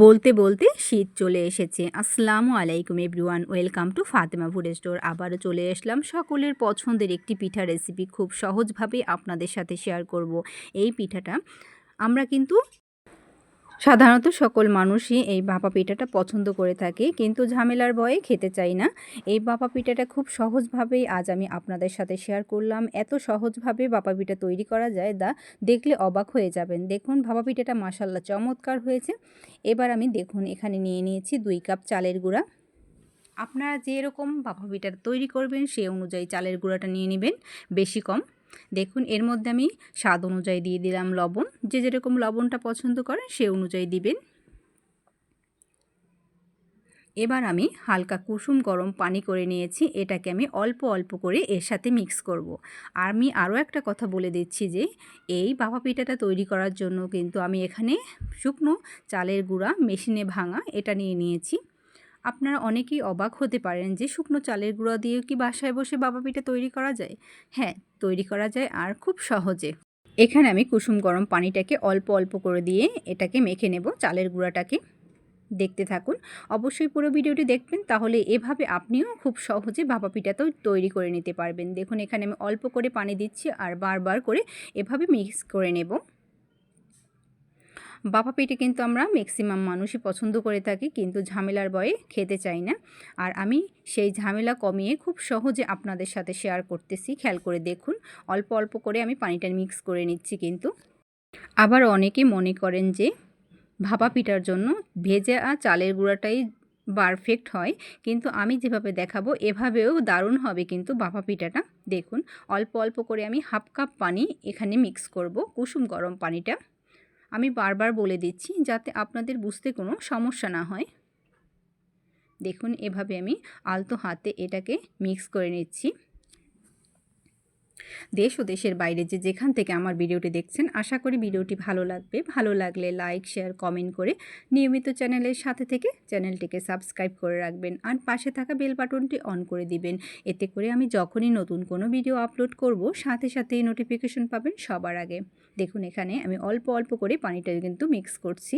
বলতে বলতে শীত চলে এসেছে। আসসালামু আলাইকুম everyone, welcome to Fatema food store. আবারও চলে আসলাম সকলের পছন্দের একটি পিঠা রেসিপি খুব সহজভাবে আপনাদের সাথে শেয়ার করব। এই পিঠাটা আমরা কিন্তু সাধারণত সকল মানুষই এই বাপা পিঠাটা পছন্দ করে থাকে, কিন্তু ঝামেলার ভয়ে খেতে চাই না। এই বাপা পিঠাটা খুব সহজভাবেই আজ আমি আপনাদের সাথে শেয়ার করলাম। এত সহজভাবে বাপা পিঠা তৈরি করা যায় দা, দেখলে অবাক হয়ে যাবেন। দেখুন ভাপা পিঠাটা মাসাল্লাহ চমৎকার হয়েছে। এবার আমি দেখুন, এখানে নিয়ে নিয়েছি দুই কাপ চালের গুঁড়া। আপনারা যেরকম ভাপা পিঠাটা তৈরি করবেন সেই অনুযায়ী চালের গুঁড়াটা নিয়ে নেবেন, বেশি কম। দেখুন, এর মধ্যে আমি স্বাদ অনুযায়ী দিয়ে দিলাম লবণ। যে যেরকম লবণটা পছন্দ করেন, সে অনুযায়ী দিবেন। এবার আমি হালকা কুসুম গরম পানি করে নিয়েছি। এটাকে আমি অল্প অল্প করে এর সাথে মিক্স করব। আর আমি আরও একটা কথা বলে দিচ্ছি যে, এই বাবা পিঠাটা তৈরি করার জন্য কিন্তু আমি এখানে শুকনো চালের গুঁড়া মেশিনে ভাঙা এটা নিয়ে নিয়েছি। আপনারা অনেকেই অবাক হতে পারেন যে শুকনো চালের গুঁড়া দিয়ে কি বাসায় বসে বাবা পিঠা তৈরি করা যায়। হ্যাঁ তৈরি করা যায় আর খুব সহজে। এখানে আমি কুসুম গরম পানিটাকে অল্প অল্প করে দিয়ে এটাকে মেখে নেব চালের গুঁড়াটাকে। দেখতে থাকুন, অবশ্যই পুরো ভিডিওটি দেখবেন, তাহলে এভাবে আপনিও খুব সহজে ভাপা পিঠাতেও তৈরি করে নিতে পারবেন। দেখুন, এখানে আমি অল্প করে পানি দিচ্ছি আর বারবার করে এভাবে মিক্স করে নেব। বাপা পিঠে কিন্তু আমরা ম্যাক্সিমাম মানুষই পছন্দ করে থাকি, কিন্তু ঝামেলার বয়ে খেতে চাই না। আর আমি সেই ঝামেলা কমিয়ে খুব সহজে আপনাদের সাথে শেয়ার করতেছি, খেয়াল করে দেখুন। অল্প অল্প করে আমি পানিটা মিক্স করে নিচ্ছি কিন্তু। আবার অনেকে মনে করেন যে ভাপা পিঠার জন্য ভেজে আর চালের গুঁড়াটাই পারফেক্ট হয়, কিন্তু আমি যেভাবে দেখাবো, এভাবেও দারুণ হবে কিন্তু বাপা পিঠাটা। দেখুন, অল্প অল্প করে আমি হাফ কাপ পানি এখানে মিক্স করব, কুসুম গরম পানিটা। আমি বারবার বলে দিচ্ছি যাতে আপনাদের বুঝতে কোনো সমস্যা না হয়। দেখুন, এভাবে আমি আলতো হাতে এটাকে মিক্স করে নিচ্ছি। দেশ ও দেশের বাইরে যে যেখান থেকে আমার ভিডিওটি দেখছেন, আশা করি ভিডিওটি ভালো লাগবে। ভালো লাগলে লাইক শেয়ার কমেন্ট করে নিয়মিত চ্যানেলের সাথে থেকে চ্যানেলটিকে সাবস্ক্রাইব করে রাখবেন আর পাশে থাকা বেল বাটনটি অন করে দিবেন। এতে করে আমি যখনই নতুন কোনো ভিডিও আপলোড করব, সাথে সাথেই নোটিফিকেশন পাবেন সবার আগে। দেখুন, এখানে আমি অল্প অল্প করে পানিটা কিন্তু মিক্স করছি।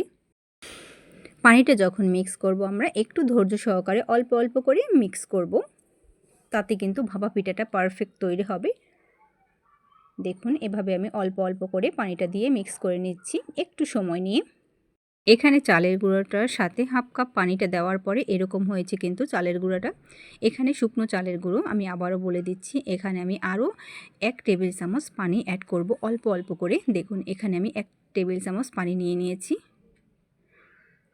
পানিটা যখন মিক্স করব আমরা, একটু ধৈর্য সহকারে অল্প অল্প করে মিক্স করব। তাতে কিন্তু ভাপা পিঠাটা পারফেক্ট তৈরি হবে। দেখুন, এভাবে আমি অল্প অল্প করে পানিটা দিয়ে মিক্স করে নিচ্ছি। একটু সময় নিয়ে। এখানে চালের গুঁড়োটার সাথে হাফ কাপ পানিটা দেওয়ার পরে এরকম হয়েছে কিন্তু চালের গুঁড়োটা। এখানে শুকনো চালের গুঁড়ো আমি আবারও বলে দিচ্ছি। এখানে আমি আরও এক টেবিল চামচ পানি অ্যাড করব অল্প অল্প করে। দেখুন, এখানে আমি এক টেবিল চামচ পানি নিয়ে নিয়েছি।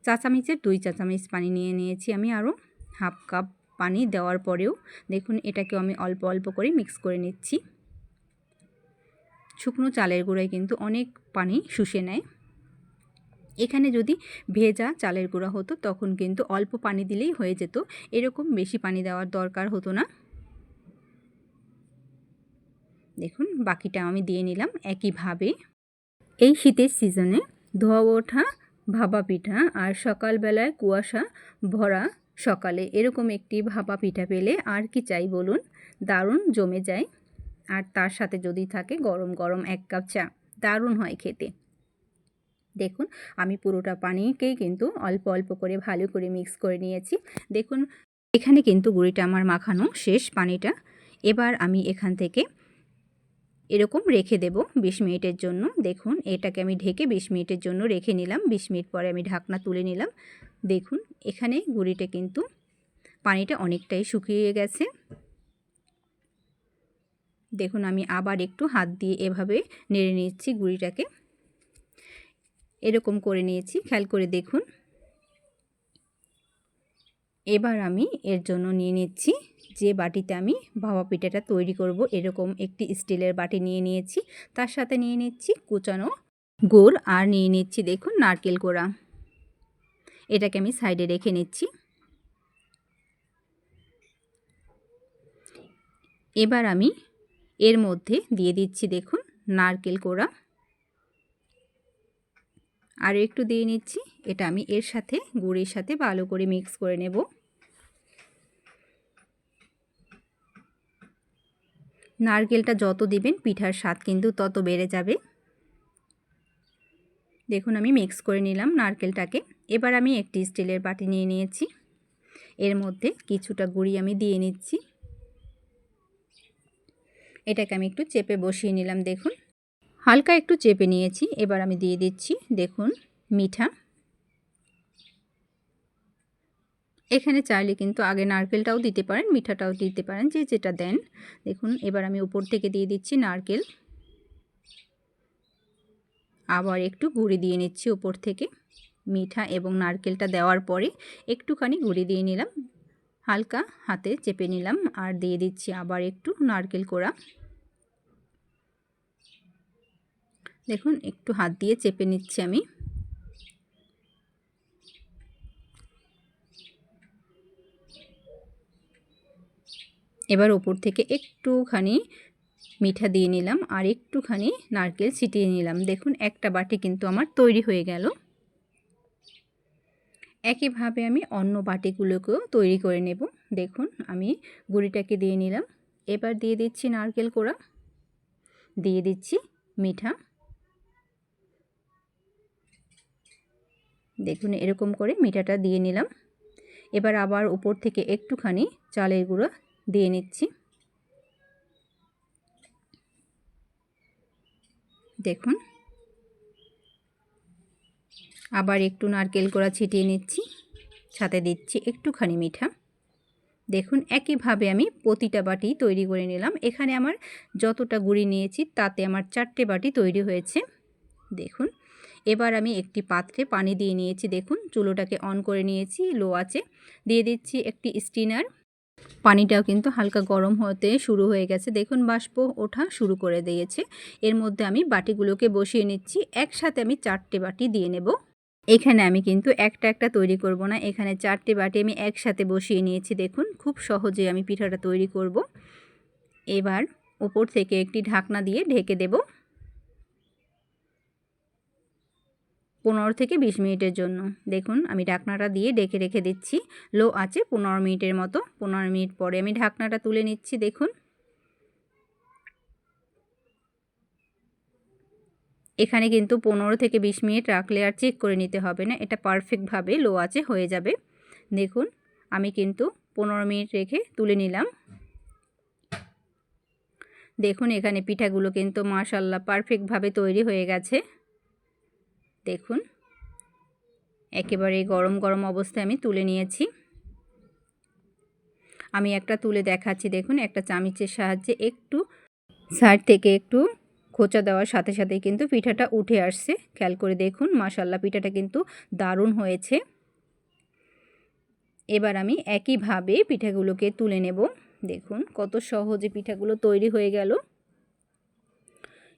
চা চামিচের দুই চা চামিচ পানি নিয়ে নিয়েছি আমি আরও। হাফ কাপ পানি দেওয়ার পরেও দেখুন, এটাকেও আমি অল্প অল্প করে মিক্স করে নিচ্ছি। শুকনো চালের গুঁড়ায় কিন্তু অনেক পানি শুষে নেয়। এখানে যদি ভেজা চালের গুঁড়া হতো, তখন কিন্তু অল্প পানি দিলেই হয়ে যেত। এরকম বেশি পানি দেওয়ার দরকার হতো না। দেখুন, বাকিটা আমি দিয়ে নিলাম একইভাবে। এই শীতের সিজনে ধোয়া ওঠা, ভাপা পিঠা আর সকালবেলায় কুয়াশা ভরা সকালে এরকম একটি ভাপা পিঠা পেলে আর কি চাই বলুন? দারুণ জমে যায়। আর তার সাথে যদি থাকে গরম গরম এক কাপ চা। দারুণ হয় খেতে। দেখুন, আমি পুরোটা পানিকেই কিন্তু অল্প অল্প করে ভালো করে মিক্স করে নিয়েছি। দেখুন, এখানে কিন্তু গুঁড়িটা আমার মাখানো শেষ পানিটা। এবার আমি এখান থেকে এরকম রেখে দেব বিশ মিনিটের জন্য। দেখুন, এটাকে আমি ঢেকে বিশ মিনিটের জন্য রেখে নিলাম। বিশ মিনিট পরে আমি ঢাকনা তুলে নিলাম। দেখুন, এখানে গুঁড়িটা কিন্তু পানিটা অনেকটাই শুকিয়ে গেছে। দেখুন, আমি আবার একটু হাত দিয়ে এভাবে নেড়ে নিচ্ছি গুঁড়িটাকে। এরকম করে নিয়েছি, খেয়াল করে দেখুন। এবার আমি এর জন্য নিয়ে নিচ্ছি যে বাটিতে আমি ভাবা পিঠাটা তৈরি করব, এরকম একটি স্টিলের বাটি নিয়ে নিয়েছি। তার সাথে নিয়ে নিচ্ছি কুচানো গুড় আর নিয়ে নিচ্ছি দেখুন, নারকেল কোড়া। এটাকে আমি সাইডে রেখে নিচ্ছি। এবার আমি এর মধ্যে দিয়ে দিচ্ছি দেখুন, নারকেল কোড়া। আর একটু দিয়ে নিচ্ছি, এটা আমি এর সাথে গুড়ের সাথে ভালো করে মিক্স করে নেব। নারকেলটা যত দিবেন, পিঠার স্বাদ কিন্তু তত বেড়ে যাবে। দেখুন, আমি মিক্স করে নিলাম নারকেলটাকে। এবার আমি একটি স্টিলের বাটি নিয়ে নিয়েছি। এর মধ্যে কিছুটা গুঁড়ি আমি দিয়ে নিচ্ছি। এটাকে আমি একটু চেপে বসিয়ে নিলাম, দেখুন। হালকা একটু চেপে নিয়েছি, এবার আমি দিয়ে দিচ্ছি, দেখুন, মিঠা। এখানে চাইলে কিন্তু আগে নারকেলটাও দিতে পারেন, মিঠাটাও দিতে পারেন, যে যেটা দেন। দেখুন, এবার আমি উপর থেকে দিয়ে দিচ্ছি নারকেল। আবার একটু গুঁড়ি দিয়ে নিচ্ছি উপর থেকে। মিঠা এবং নারকেলটা দেওয়ার পরে একটুখানি গুঁড়ি দিয়ে নিলাম। হালকা হাতে চেপে নিলাম আর দিয়ে দিচ্ছি আবার একটু নারকেল কোড়া। দেখুন, একটু হাত দিয়ে চেপে নিচ্ছি আমি। এবার ওপর থেকে একটুখানি মিঠা দিয়ে নিলাম আর একটুখানি নারকেল ছিটিয়ে নিলাম। দেখুন, একটা বাটি কিন্তু আমার তৈরি হয়ে গেল। একইভাবে আমি অন্য বাটিগুলোকেও তৈরি করে নেব। দেখুন, আমি গুঁড়িটাকে দিয়ে নিলাম। এবার দিয়ে দিচ্ছি নারকেল কোড়া। দিয়ে দিচ্ছি মিঠা। দেখুন, এরকম করে মিঠাটা দিয়ে নিলাম। এবার আবার উপর থেকে একটুখানি চালের গুঁড়ো দিয়ে নিচ্ছি। দেখুন আবার একটু নারকেল কোড়া ছিটিয়ে নিচ্ছি, সাথে দিচ্ছি একটুখানি মিঠা। দেখুন, একইভাবে আমি প্রতিটা বাটি তৈরি করে নিলাম। এখানে আমার যতটা গুঁড়ি নিয়েছি, তাতে আমার চারটে বাটি তৈরি হয়েছে। দেখুন, এবার আমি একটি পাত্রে পানি দিয়ে নিয়েছি। দেখুন, চুলোটাকে অন করে নিয়েছি, লো আছে। দিয়ে দিচ্ছি একটি স্টিনার। পানিটাও কিন্তু হালকা গরম হতে শুরু হয়ে গেছে। দেখুন, বাষ্প ওঠা শুরু করে দিয়েছে। এর মধ্যে আমি বাটিগুলোকে বসিয়ে নিচ্ছি। একসাথে আমি চারটে বাটি দিয়ে নেব। এখানে আমি কিন্তু একটা একটা তৈরি করব না। এখানে চারটে বাটি আমি একসাথে বসিয়ে নিয়েছি, দেখুন। খুব সহজে আমি পিঠাটা তৈরি করব। এবার ওপর থেকে একটি ঢাকনা দিয়ে ঢেকে দেব পনেরো থেকে বিশ মিনিটের জন্য। দেখুন, আমি ঢাকনাটা দিয়ে ডেকে রেখে দিচ্ছি। লো আছে পনেরো মিনিটের মতো। পনেরো মিনিট পরে আমি ঢাকনাটা তুলে নিচ্ছি, দেখুন। এখানে কিন্তু পনেরো থেকে বিশ মিনিট রাখলে আর চেক করে নিতে হবে না। এটা পারফেক্টভাবে লো আছে হয়ে যাবে। দেখুন, আমি কিন্তু পনেরো মিনিট রেখে তুলে নিলাম। দেখুন, এখানে পিঠাগুলো কিন্তু মাশাল্লাহ পারফেক্টভাবে তৈরি হয়ে গেছে। দেখুন, একেবারে গরম গরম অবস্থায় আমি তুলে নিয়েছি। আমি একটা তুলে দেখাচ্ছি। দেখুন, একটা চামিচের সাহায্যে একটু সাইড থেকে একটু খোঁচা দেওয়ার সাথে সাথে কিন্তু পিঠাটা উঠে আসছে। খেয়াল করে দেখুন মাসাল্লা পিঠাটা কিন্তু দারুণ হয়েছে। এবার আমি একইভাবে পিঠাগুলোকে তুলে নেব। দেখুন, কত সহজে পিঠাগুলো তৈরি হয়ে গেল।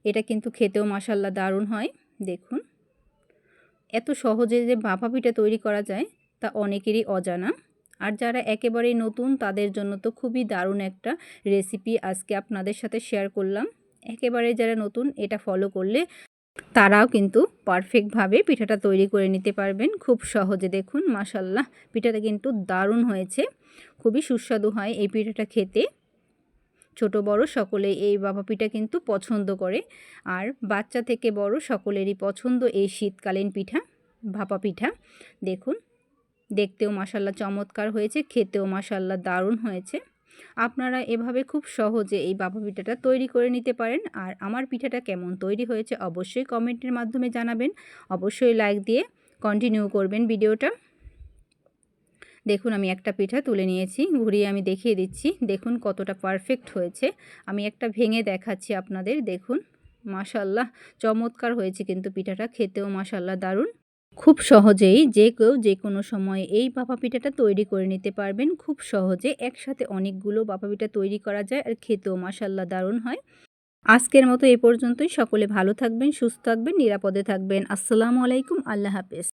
এটা কিন্তু খেতেও মাসাল্লা দারুণ হয়। দেখুন, এত সহজে যে ভাপা পিঠা তৈরি করা যায়, তা অনেকেরই অজানা। আর যারা একেবারেই নতুন, তাদের জন্য তো খুবই দারুণ একটা রেসিপি আজকে আপনাদের সাথে শেয়ার করলাম। একেবারে যারা নতুন এটা ফলো করলে তারাও কিন্তু পারফেক্টভাবে পিঠাটা তৈরি করে নিতে পারবেন। খুব সহজে দেখুন মাসাল্লাহ পিঠাটা কিন্তু দারুণ হয়েছে। খুবই সুস্বাদু হয় এই পিঠাটা খেতে। ছোট, বড় সকলে এই বাবা পিঠা কিন্তু পছন্দ করে। আর বাচ্চা থেকে বড় সকলেরই পছন্দ এই শীতকালীন পিঠা, ভাপা পিঠা। দেখুন, দেখতেও মাসাল্লা চমৎকার হয়েছে, খেতেও মাসাল্লা দারুণ হয়েছে। আপনারা এভাবে খুব সহজে এই বাবা পিঠাটা তৈরি করে নিতে পারেন। আর আমার পিঠাটা কেমন তৈরি হয়েছে অবশ্যই কমেন্টের মাধ্যমে জানাবেন। অবশ্যই লাইক দিয়ে কন্টিনিউ করবেন ভিডিওটা। দেখুন, আমি একটা পিঠা তুলে নিয়েছি, ঘুরিয়ে আমি দেখিয়ে দিচ্ছি। দেখুন, কতটা পারফেক্ট হয়েছে। আমি একটা ভেঙে দেখাচ্ছি আপনাদের। দেখুন মাশাল্লাহ চমৎকার হয়েছে কিন্তু পিঠাটা। খেতেও মাশাল্লাহ দারুণ। খুব সহজেই যে কেউ যে কোনো সময় এই বাপা পিঠাটা তৈরি করে নিতে পারবেন। খুব সহজে একসাথে অনেকগুলো বাপা পিঠা তৈরি করা যায় আর খেতেও মাসাল্লাহ দারুণ হয়। আজকের মতো এ পর্যন্তই। সকলে ভালো থাকবেন, সুস্থ থাকবেন, নিরাপদে থাকবেন। আসসালামু আলাইকুম। আল্লাহ হাফেজ।